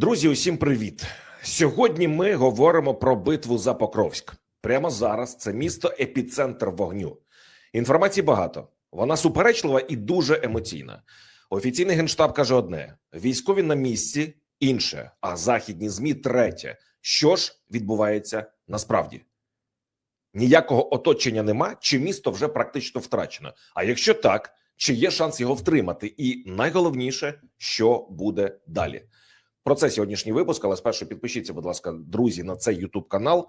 Друзі, усім привіт! Сьогодні ми говоримо про битву за Покровськ. Прямо зараз це місто епіцентр вогню. Інформації багато. Вона суперечлива і дуже емоційна. Офіційний генштаб каже одне: військові на місці інше, а західні змі третє. Що ж відбувається насправді? Ніякого оточення нема, чи місто вже практично втрачено. А якщо так, чи є шанс його втримати? І найголовніше, що буде далі? Про це сьогоднішній випуск. Але спершу підпишіться, будь ласка, друзі, на цей Ютуб канал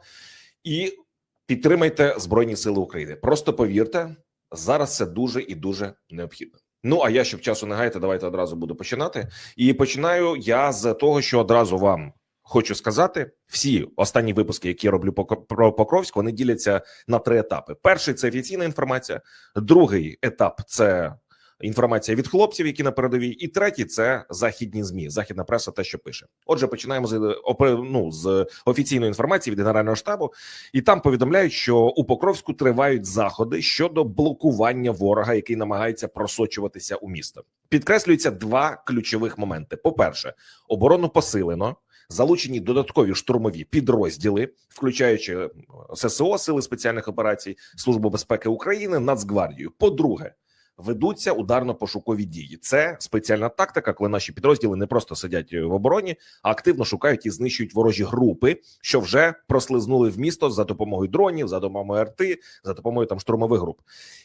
і підтримайте Збройні Сили України. Просто повірте, зараз це дуже і дуже необхідно. Ну а я, щоб часу не гаяти, давайте одразу буду починати. І починаю я з того, що одразу вам хочу сказати: всі останні випуски, які я роблю про Покровськ, вони діляться на три етапи: перший це офіційна інформація, другий етап це інформація від хлопців, які на передовій, і третій це західні змі, західна преса, те, що пише. Отже, починаємо з опе- ну, з офіційної інформації від генерального штабу, і там повідомляють, що у Покровську тривають заходи щодо блокування ворога, який намагається просочуватися у місто. Підкреслюються два ключових моменти: по-перше, оборону посилено. Залучені додаткові штурмові підрозділи, включаючи е, ССО, сили спеціальних операцій, Службу безпеки України, Нацгвардію. По-друге, ведуться ударно-пошукові дії. Це спеціальна тактика, коли наші підрозділи не просто сидять в обороні, а активно шукають і знищують ворожі групи, що вже прослизнули в місто за допомогою дронів, за допомогою РТ, за допомогою там штурмових груп.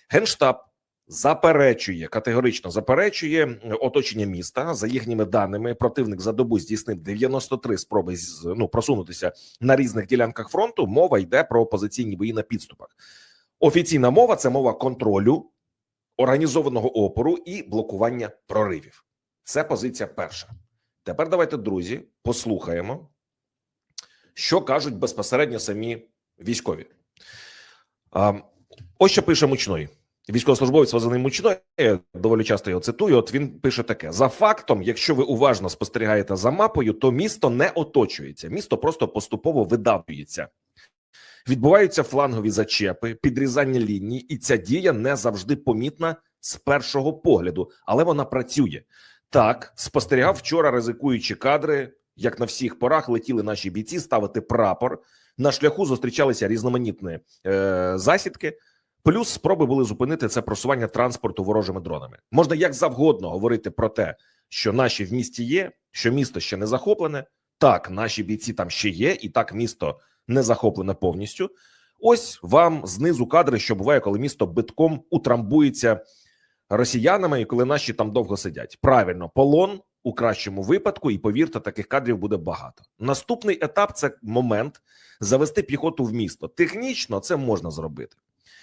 Генштаб заперечує категорично заперечує оточення міста. За їхніми даними, противник за добу здійснив 93 спроби з ну просунутися на різних ділянках фронту. Мова йде про позиційні бої на підступах. Офіційна мова це мова контролю, організованого опору і блокування проривів. Це позиція перша. Тепер давайте, друзі, послухаємо, що кажуть безпосередньо самі військові. А, ось що пише мучной. Військовослужбовець званий мучной, я доволі часто його цитую. От він пише таке: за фактом, якщо ви уважно спостерігаєте за мапою, то місто не оточується, місто просто поступово видавлюється. Відбуваються флангові зачепи, підрізання ліній, і ця дія не завжди помітна з першого погляду, але вона працює. Так, спостерігав вчора, ризикуючи кадри, як на всіх порах летіли наші бійці ставити прапор. На шляху зустрічалися різноманітні е, засідки. Плюс спроби були зупинити це просування транспорту ворожими дронами. Можна як завгодно говорити про те, що наші в місті є, що місто ще не захоплене. Так, наші бійці там ще є, і так місто не захоплене повністю. Ось вам знизу кадри, що буває, коли місто битком утрамбується росіянами, і коли наші там довго сидять. Правильно, полон у кращому випадку, і повірте, таких кадрів буде багато. Наступний етап це момент завести піхоту в місто. Технічно це можна зробити.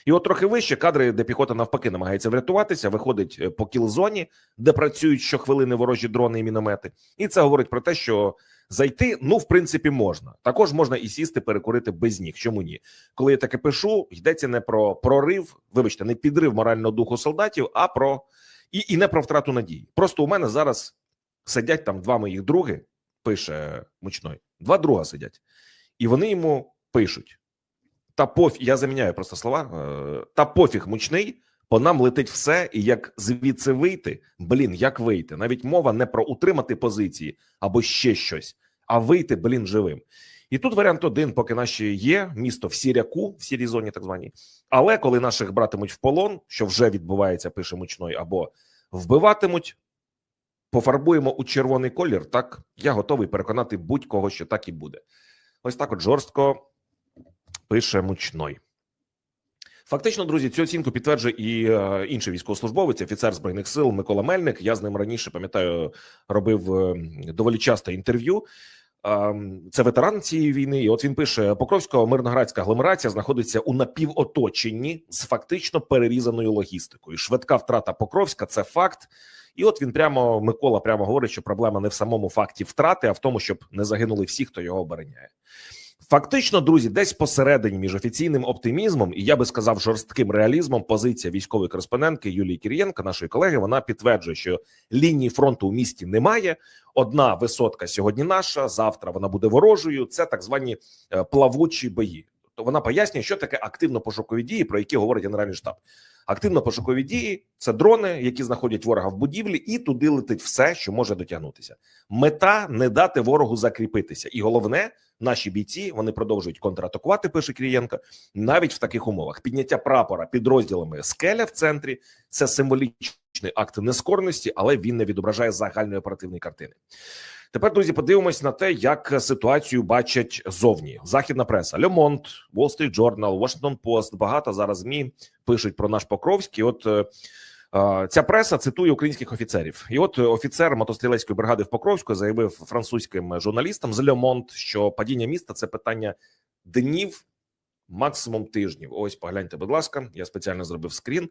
І от трохи вище кадри, де піхота навпаки намагається врятуватися, виходить е, по кіл-зоні, де працюють щохвилини ворожі дрони і міномети. І це говорить про те, що зайти, ну в принципі, можна. Також можна і сісти, перекурити без ніг. Чому ні? Коли я таке пишу, йдеться не про прорив, вибачте, не підрив морального духу солдатів, а про і, і не про втрату надії. Просто у мене зараз сидять там два моїх други, пише мучной. Два друга сидять, і вони йому пишуть: та пофіг, я заміняю просто слова. е, Та пофіг мучний, по нам летить все, і як звідси вийти, блін, як вийти? Навіть мова не про утримати позиції або ще щось, а вийти, блін, живим. І тут варіант один, поки наші є місто в сіряку, в сірій зоні, так званій. Але коли наших братимуть в полон, що вже відбувається, пише мучной, або вбиватимуть, пофарбуємо у червоний колір. Так я готовий переконати будь-кого, що так і буде. Ось так, от жорстко пише мучной. Фактично, друзі, цю оцінку підтверджує і е, інший військовослужбовець, офіцер збройних сил Микола Мельник. Я з ним раніше пам'ятаю, робив е, доволі часто інтерв'ю. Е, Це ветеран цієї війни. І от він пише: Покровська мирноградська агломерація знаходиться у напівоточенні з фактично перерізаною логістикою. Швидка втрата Покровська це факт. І от він прямо Микола прямо говорить, що проблема не в самому факті втрати, а в тому, щоб не загинули всі, хто його обороняє. Фактично, друзі, десь посередині між офіційним оптимізмом і я би сказав жорстким реалізмом. Позиція військової кореспондентки Юлії Кірієнко, нашої колеги, вона підтверджує, що лінії фронту у місті немає. Одна висотка сьогодні наша, завтра вона буде ворожою. Це так звані е, плавучі бої. То вона пояснює, що таке активно-пошукові дії, про які говорить Генеральний штаб. Активно пошукові дії це дрони, які знаходять ворога в будівлі, і туди летить все, що може дотягнутися. Мета не дати ворогу закріпитися. І головне, наші бійці вони продовжують контратакувати. Пише Крієнко, навіть в таких умовах. Підняття прапора підрозділами скеля в центрі це символічний акт нескорності, але він не відображає загальної оперативної картини. Тепер, друзі, подивимось на те, як ситуацію бачать зовні. Західна преса, Wall Street Journal, Washington Post, багато зараз змі пишуть про наш Покровський. От е, е, ця преса цитує українських офіцерів. І от офіцер мотострілецької бригади в Покровську заявив французьким журналістам з Monde, що падіння міста це питання днів, максимум тижнів. Ось погляньте, будь ласка, я спеціально зробив скрін.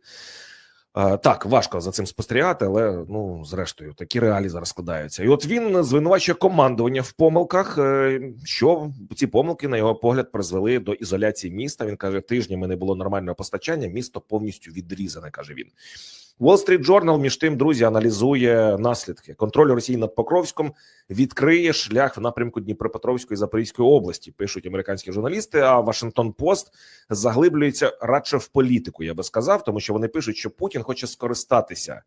Е, Так, важко за цим спостерігати, але ну зрештою такі реалії зараз складаються. І от він звинувачує командування в помилках, е, що ці помилки, на його погляд, призвели до ізоляції міста. Він каже, тижнями не було нормального постачання. Місто повністю відрізане. каже він. Wall Street Journal, між тим, друзі, аналізує наслідки. Контроль Росії над Покровськом відкриє шлях в напрямку Дніпропетровської Запорізької області. Пишуть американські журналісти. А Вашингтон Пост заглиблюється радше в політику. Я би сказав, тому що вони пишуть, що Путін хоче скористатися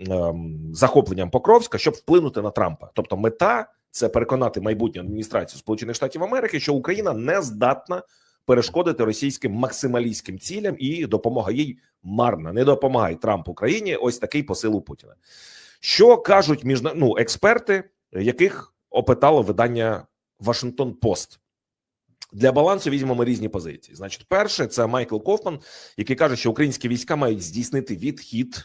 ем, захопленням Покровська, щоб вплинути на Трампа. Тобто, мета це переконати майбутню адміністрацію Сполучених Штатів Америки, що Україна не здатна перешкодити російським максималістським цілям, і допомога їй марна. Не допомагає Трамп Україні. Ось такий посил у Путіна. Що кажуть між ну, експерти, яких опитало видання Вашингтон Пост? Для балансу візьмемо різні позиції. Значить, перше, це Майкл Кофман, який каже, що українські війська мають здійснити відхід,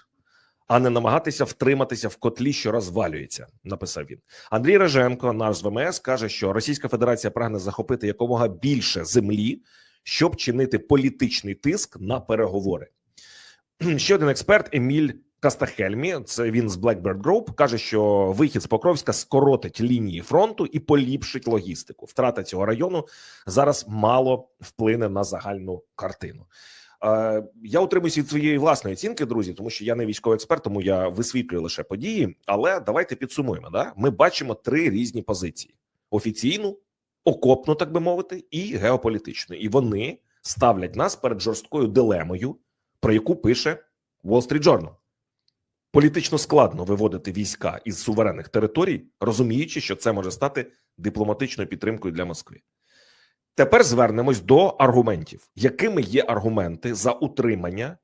а не намагатися втриматися в котлі, що розвалюється. Написав він. Андрій Реженко, наш з ВМС, каже, що Російська Федерація прагне захопити якомога більше землі, щоб чинити політичний тиск на переговори. Ще один експерт Еміль Кастахельмі, це він з Blackbird Group, каже, що вихід з Покровська скоротить лінії фронту і поліпшить логістику. Втрата цього району зараз мало вплине на загальну картину. Е, Я утримуюся від своєї власної оцінки, друзі, тому що я не військовий експерт, тому я висвітлюю лише події. Але давайте підсумуємо. Да? Ми бачимо три різні позиції: офіційну, окопну, так би мовити, і геополітичну. І вони ставлять нас перед жорсткою дилемою, про яку пише Wall Street Journal. Політично складно виводити війська із суверенних територій, розуміючи, що це може стати дипломатичною підтримкою для Москви. Тепер звернемось до аргументів, якими є аргументи за утримання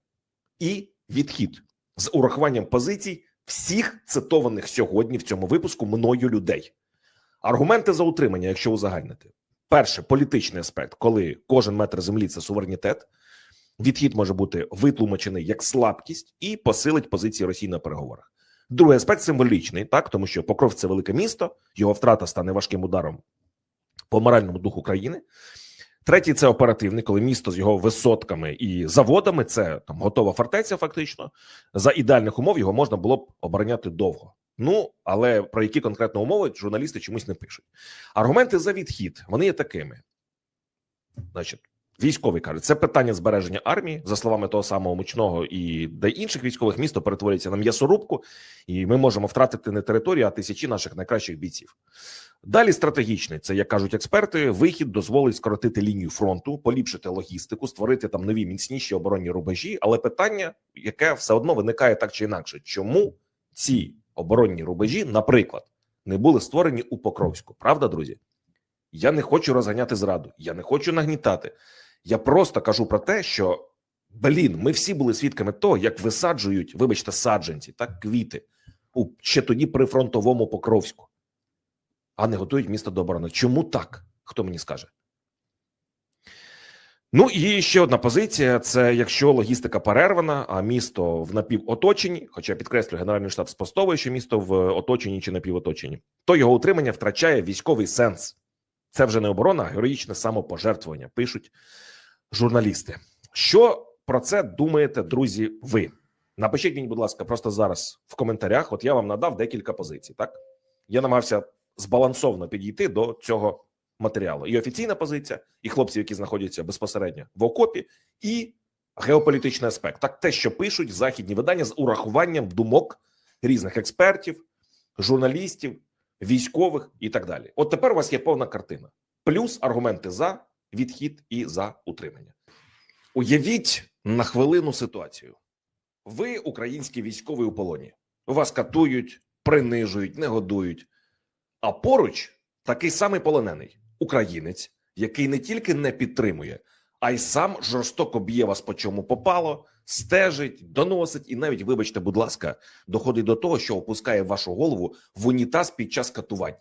і відхід з урахуванням позицій всіх цитованих сьогодні в цьому випуску мною людей. Аргументи за утримання, якщо узагальнити, перше політичний аспект, коли кожен метр землі це суверенітет. Відхід може бути витлумачений як слабкість і посилить позиції Росії на переговорах. Другий аспект символічний, так тому що Покров це велике місто, його втрата стане важким ударом по моральному духу країни. Третій це оперативний, коли місто з його висотками і заводами це там готова фортеця. Фактично за ідеальних умов його можна було б обороняти довго. Ну але про які конкретно умови журналісти чомусь не пишуть. Аргументи за відхід вони є такими. Значить, Військовий каже, це питання збереження армії, за словами того самого мучного і де інших військових місто перетворюється на м'ясорубку, і ми можемо втратити не територію, а тисячі наших найкращих бійців. Далі стратегічний це, як кажуть експерти, вихід дозволить скоротити лінію фронту, поліпшити логістику, створити там нові міцніші оборонні рубежі. Але питання, яке все одно виникає так чи інакше, чому ці оборонні рубежі, наприклад, не були створені у Покровську? Правда, друзі? Я не хочу розганяти зраду, я не хочу нагнітати. Я просто кажу про те, що блін, ми всі були свідками того, як висаджують, вибачте, саджанці, так квіти у ще тоді при фронтовому Покровську, а не готують місто до оборони. Чому так? Хто мені скаже? Ну і ще одна позиція: це якщо логістика перервана, а місто в напівоточенні, хоча підкреслюю, Генеральний штаб спростовує, що місто в оточенні чи напівоточенні, то його утримання втрачає військовий сенс. Це вже не оборона, а героїчне самопожертвування. Пишуть журналісти. Що про це думаєте, друзі? Ви напишіть мені, будь ласка, просто зараз в коментарях. От я вам надав декілька позицій. Так я намагався збалансовано підійти до цього матеріалу. І офіційна позиція, і хлопців, які знаходяться безпосередньо в окопі, і геополітичний аспект. Так, те, що пишуть західні видання з урахуванням думок різних експертів, журналістів, військових і так далі. От тепер у вас є повна картина, плюс аргументи за відхід і за утримання. Уявіть на хвилину ситуацію. Ви український військовий у полоні. Вас катують, принижують, не годують. А поруч такий самий полонений українець, який не тільки не підтримує, а й сам жорстоко б'є вас по чому попало, стежить, доносить і навіть, вибачте, будь ласка, доходить до того, що опускає вашу голову в унітаз під час катувань.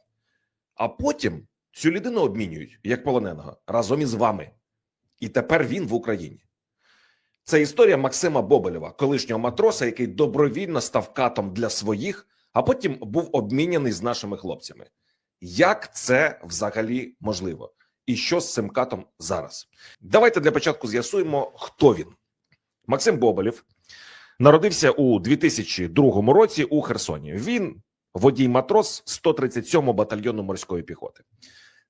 А потім цю людину обмінюють як полоненого разом із вами. І тепер він в Україні. Це історія Максима Боболєва, колишнього матроса, який добровільно став катом для своїх, а потім був обміняний з нашими хлопцями. Як це взагалі можливо? І що з цим катом зараз? Давайте для початку з'ясуємо, хто він. Максим Боболєв народився у 2002 році у Херсоні. Він водій матрос 137 батальйону морської піхоти.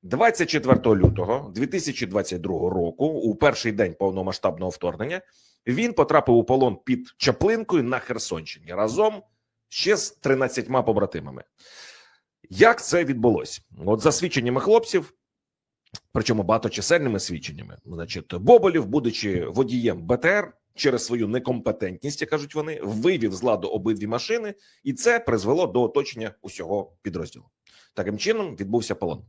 24 лютого 2022 року, у перший день повномасштабного вторгнення, він потрапив у полон під Чаплинкою на Херсонщині разом ще з 13 побратимами. Як це відбулося? От за свідченнями хлопців, причому багаточисельними свідченнями, значить, Боболів, будучи водієм БТР, через свою некомпетентність, як кажуть вони, вивів з ладу обидві машини, і це призвело до оточення усього підрозділу. Таким чином відбувся полон.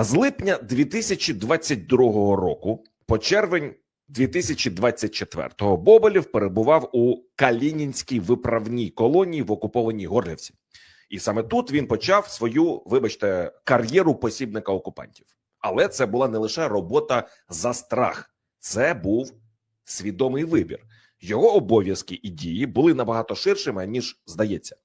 З липня 2022 року по червень 2024-го Боболєв перебував у Калінінській виправній колонії в окупованій Горлівці. І саме тут він почав свою, вибачте, кар'єру посібника окупантів. Але це була не лише робота за страх, це був свідомий вибір. Його обов'язки і дії були набагато ширшими ніж здається.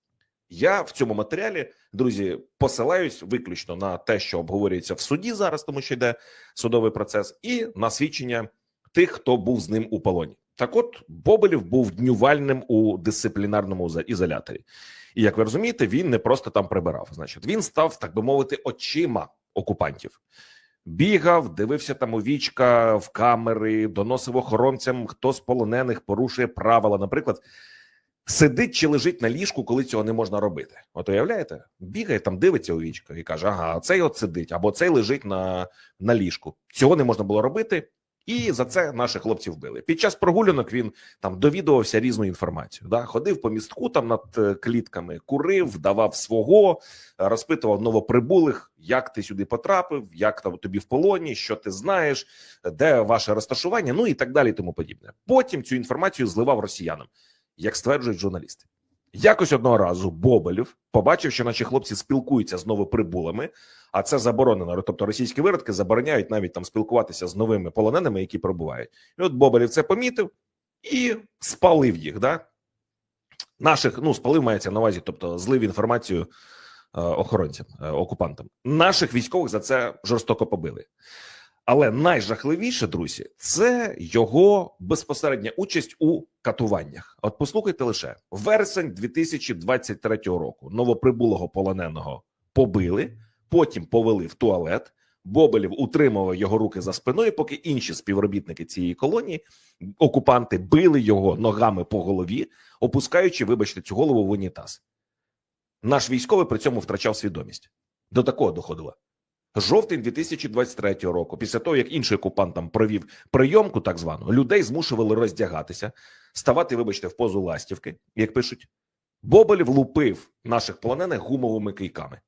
Я в цьому матеріалі, друзі, посилаюсь виключно на те, що обговорюється в суді зараз, тому що йде судовий процес, і на свідчення тих, хто був з ним у полоні. Так, от Бобелів був днювальним у дисциплінарному ізоляторі, і як ви розумієте, він не просто там прибирав. Значить, він став, так би мовити, очима окупантів. Бігав, дивився там у вічка в камери, доносив охоронцям, хто з полонених порушує правила. Наприклад, сидить чи лежить на ліжку, коли цього не можна робити. От уявляєте, бігає там, дивиться у вічко і каже: ага, цей от сидить, або цей лежить на, на ліжку. Цього не можна було робити. І за це наших хлопців вбили. Під час прогулянок він там довідувався різну інформацію. Да? Ходив по містку там над е, клітками, курив, давав свого, розпитував новоприбулих, як ти сюди потрапив, як там тобі в полоні, що ти знаєш, де ваше розташування, ну і так далі, тому подібне. Потім цю інформацію зливав росіянам, як стверджують журналісти. Якось одного разу Бобелів побачив, що наші хлопці спілкуються з новоприбулими, а це заборонено. Тобто російські виродки забороняють навіть там спілкуватися з новими полоненими, які прибувають. І от Бобелів це помітив і спалив їх. Да? Наших ну спалив мається на увазі, тобто злив інформацію е, охоронцям, е, окупантам. Наших військових за це жорстоко побили. Але найжахливіше, друзі, це його безпосередня участь у катуваннях. От послухайте лише вересень 2023 року новоприбулого полоненого побили, потім повели в туалет. Бобелів утримував його руки за спиною, поки інші співробітники цієї колонії, окупанти, били його ногами по голові, опускаючи, вибачте, цю голову в унітаз. Наш військовий при цьому втрачав свідомість. До такого доходило. Жовтень 2023 року, після того як інший окупант там провів прийомку, так звану, людей змушували роздягатися, ставати, вибачте, в позу ластівки, як пишуть. Бобелів лупив наших полонених гумовими кийками.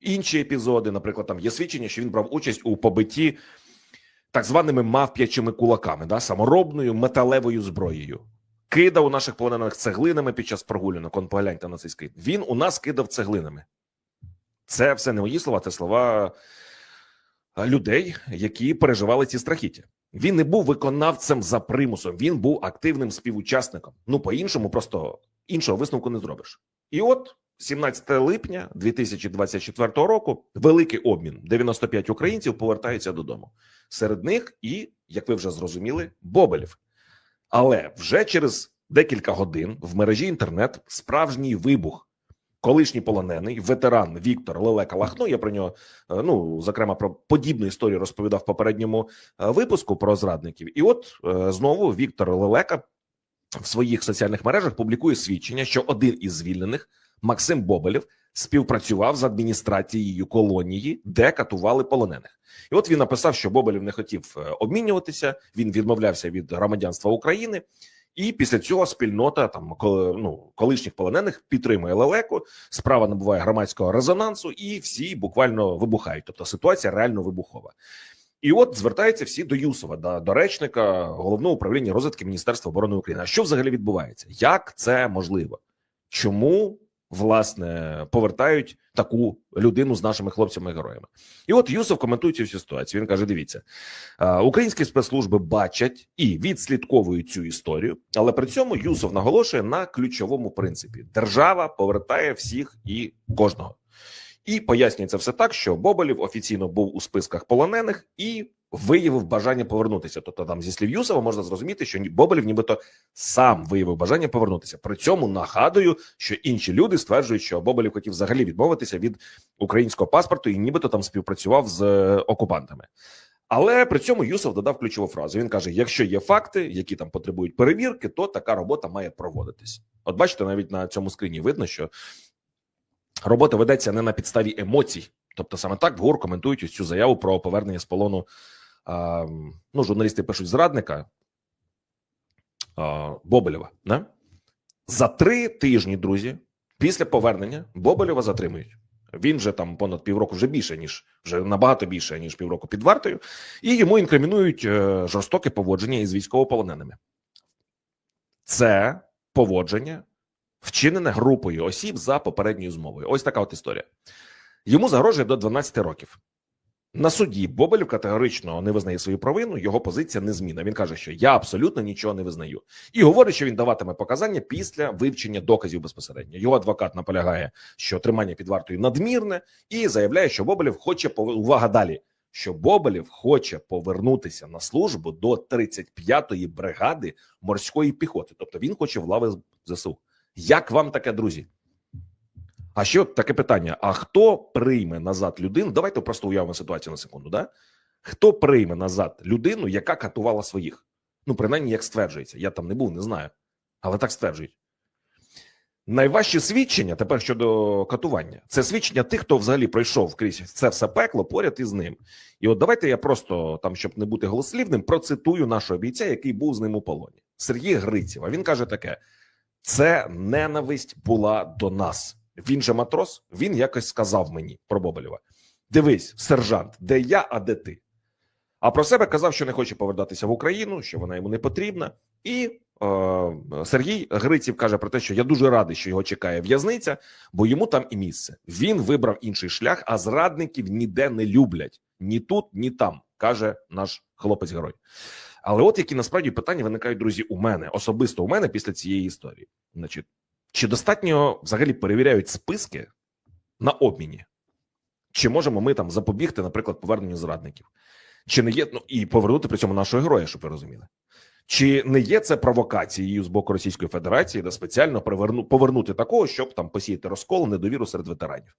Інші епізоди, наприклад, там є свідчення, що він брав участь у побитті так званими мавп'ячими кулаками, да, саморобною металевою зброєю. Кидав у наших полонених цеглинами під час прогулянок. Он погляньте на цей. Він у нас кидав цеглинами. Це все не мої слова, це слова е, людей, які переживали ці страхіття. Він не був виконавцем за примусом, він був активним співучасником. Ну, по-іншому, просто іншого висновку не зробиш. І от 17 липня 2024 року великий обмін. 95 українців повертаються додому. Серед них і, як ви вже зрозуміли, Бобелів. Але вже через декілька годин в мережі інтернет справжній вибух. Колишній полонений ветеран Віктор Лелека Лахно. Я про нього е, ну зокрема про подібну історію розповідав в попередньому е, випуску про зрадників. І от е, знову Віктор Лелека в своїх соціальних мережах публікує свідчення, що один із звільнених Максим Бобелєв співпрацював з адміністрацією колонії, де катували полонених. І от він написав, що Бобелєв не хотів обмінюватися. Він відмовлявся від громадянства України. І після цього спільнота там ну, колишніх полонених підтримує лелеку. Справа набуває громадського резонансу, і всі буквально вибухають. Тобто ситуація реально вибухова. І от звертаються всі до Юсова, до, до речника головного управління розвитки Міністерства оборони України. А що взагалі відбувається? Як це можливо? Чому власне повертають таку людину з нашими хлопцями-героями? І от Юсов коментує цю ситуацію. Він каже: дивіться, українські спецслужби бачать і відслідковують цю історію, але при цьому Юсов наголошує на ключовому принципі: держава повертає всіх і кожного. І пояснюється все так, що Боболів офіційно був у списках полонених і виявив бажання повернутися. Тобто, там зі слів Юсова можна зрозуміти, що Боболів нібито сам виявив бажання повернутися. При цьому нагадую, що інші люди стверджують, що Боболів хотів взагалі відмовитися від українського паспорту і нібито там співпрацював з е, окупантами. Але при цьому Юсов додав ключову фразу. Він каже: якщо є факти, які там потребують перевірки, то така робота має проводитись. От бачите, навіть на цьому скріні видно, що робота ведеться не на підставі емоцій. Тобто, саме так ГУР коментують ось цю заяву про повернення з полону. А, ну, журналісти пишуть зрадника а, Боболєва. Не? За три тижні, друзі, після повернення Боболєва затримують. Він вже там понад півроку вже більше, ніж вже набагато більше, ніж півроку під вартою, і йому інкримінують е, жорстоке поводження із військовополоненими. Це поводження вчинене групою осіб за попередньою змовою. Ось така от історія. Йому загрожує до 12 років. На суді Бобелів категорично не визнає свою провину. Його позиція незмінна. Він каже, що я абсолютно нічого не визнаю, і говорить, що він даватиме показання після вивчення доказів безпосередньо. Його адвокат наполягає, що тримання під вартою надмірне, і заявляє, що Бобелів хоче увага далі. Що Бобелів хоче повернутися на службу до 35-ї бригади морської піхоти, тобто він хоче в лави ЗСУ. Як вам таке, друзі? А ще таке питання: а хто прийме назад людину? Давайте просто уявимо ситуацію на секунду. Да? Хто прийме назад людину, яка катувала своїх? Ну, принаймні, як стверджується. Я там не був, не знаю. Але так стверджують. Найважче свідчення тепер щодо катування це свідчення тих, хто взагалі пройшов крізь це все пекло поряд із ним. І от давайте я просто там, щоб не бути голослівним, процитую нашого бійця, який був з ним у полоні. Сергій Гриців. А він каже таке: це ненависть була до нас. Він же матрос. Він якось сказав мені про Боболєва: Дивись, сержант, де я, а де ти? А про себе казав, що не хоче повертатися в Україну, що вона йому не потрібна. І е, Сергій Гриців каже про те, що я дуже радий, що його чекає в'язниця, бо йому там і місце. Він вибрав інший шлях, а зрадників ніде не люблять ні тут, ні там, каже наш хлопець-герой. Але от які насправді питання виникають, друзі, у мене особисто у мене після цієї історії. Значить, чи достатньо взагалі перевіряють списки на обміні? Чи можемо ми там запобігти, наприклад, поверненню зрадників? Чи не є ну і повернути при цьому нашого героя, щоб ви розуміли? Чи не є це провокацією з боку Російської Федерації, де спеціально приверну, повернути такого, щоб там посіяти розкол, недовіру серед ветеранів?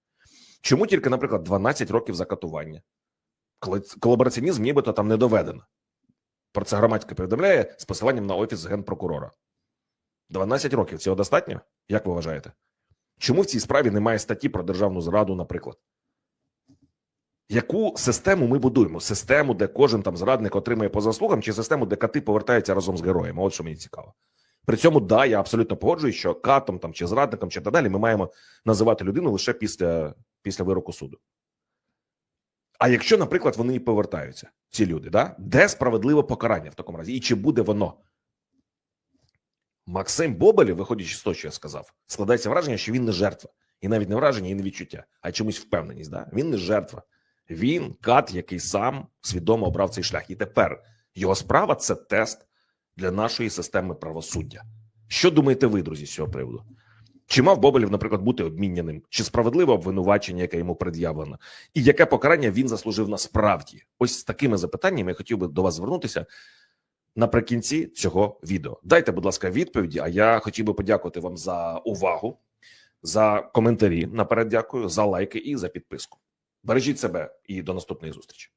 Чому тільки, наприклад, 12 років закатування? Колабораціонізм нібито там не доведено. Про це громадське повідомляє з посиланням на офіс генпрокурора. 12 років цього достатньо? Як ви вважаєте? Чому в цій справі немає статті про державну зраду, наприклад? Яку систему ми будуємо? Систему, де кожен там зрадник отримує по заслугам, чи систему, де кати повертаються разом з героями? От що мені цікаво. При цьому, да, я абсолютно погоджуюсь, що катом там чи зрадником, чи так далі, ми маємо називати людину лише після, після вироку суду. А якщо, наприклад, вони і повертаються, ці люди, да? де справедливе покарання в такому разі? І чи буде воно? Максим Бобелів, виходячи з того, що я сказав, складається враження, що він не жертва. І навіть не враження, і не відчуття, а чомусь впевненість. Да? Він не жертва. Він кат, який сам свідомо обрав цей шлях. І тепер його справа це тест для нашої системи правосуддя. Що думаєте ви, друзі, з цього приводу? Чи мав Бобелів, наприклад, бути обміняним? Чи справедливе обвинувачення, яке йому пред'явлено? І яке покарання він заслужив насправді? Ось з такими запитаннями я хотів би до вас звернутися наприкінці цього відео. Дайте, будь ласка, відповіді. А я хотів би подякувати вам за увагу, за коментарі. Наперед дякую, за лайки і за підписку. Бережіть себе і до наступної зустрічі.